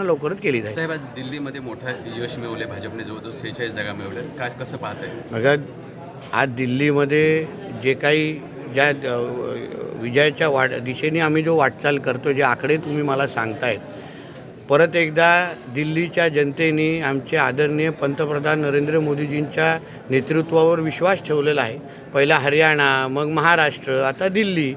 घोषणा लवकरच केली जाईल. साहेब आज दिल्लीमध्ये मोठं यश मिळवले भाजपने जवळजवळ सेहेचाळीस जागा मिळवल्या काय कसं पाहताय? बघा आज दिल्लीमध्ये जे काही ज्या विजयाच्या वाट दिशेने आम्ही जो वाटचाल करतो जे आकडे तुम्ही मला सांगतायत परत एकदा दिल्लीच्या जनतेने आमचे आदरणीय पंतप्रधान नरेंद्र मोदीजींच्या नेतृत्वावर विश्वास ठेवलेला आहे. पहिला हरियाणा मग महाराष्ट्र आता दिल्ली?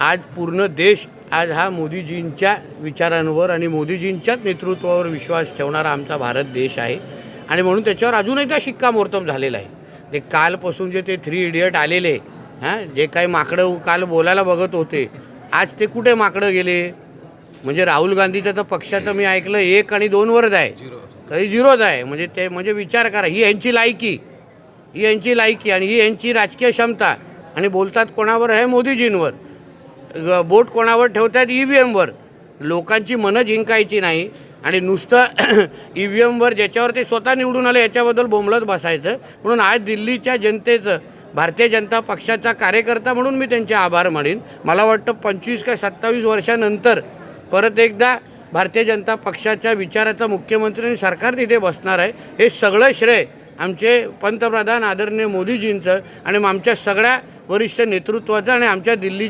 आज पूर्ण देश आज हा मोदीजींच्या विचारांवर आणि मोदीजींच्याच नेतृत्वावर विश्वास ठेवणारा आमचा भारत देश आहे. आणि म्हणून त्याच्यावर अजूनही त्या शिक्कामोर्तब झालेला आहे. ते कालपासून जे ते थ्री इडियट आलेले हां जे काही माकडं काल बोलायला बघत होते आज ते कुठे माकडं गेले? म्हणजे राहुल गांधीच्या तर पक्षाचं मी ऐकलं एक आणि दोनवरच आहे. कधी झिरोच आहे. म्हणजे ते म्हणजे विचार करा ही यांची लायकी ही यांची लायकी आणि ही यांची राजकीय क्षमता. आणि बोलतात कोणावर? आहे मोदीजींवर. बोट कोणावर ठेवतात? ई व्ही एमवर लोकांची मनं जिंकायची नाही. आणि नुसतं ई व्ही एमवर ज्याच्यावर ते स्वतः निवडून आले याच्याबद्दल बोंबलत बसायचं. म्हणून आज दिल्लीच्या जनतेचं भारतीय जनता पक्षाचा कार्यकर्ता म्हणून मी त्यांचे आभार मानेन. मला वाटतं पंचवीस का सत्तावीस वर्षानंतर परत एकदा भारतीय जनता पक्षाच्या विचाराचा मुख्यमंत्री आणि सरकार तिथे बसणार आहे. हे सगळं श्रेय आमचे पंतप्रधान आदरणीय मोदीजींचं आणि आमच्या सगळ्या वरिष्ठ नेतृत्वाचं आणि आमच्या दिल्ली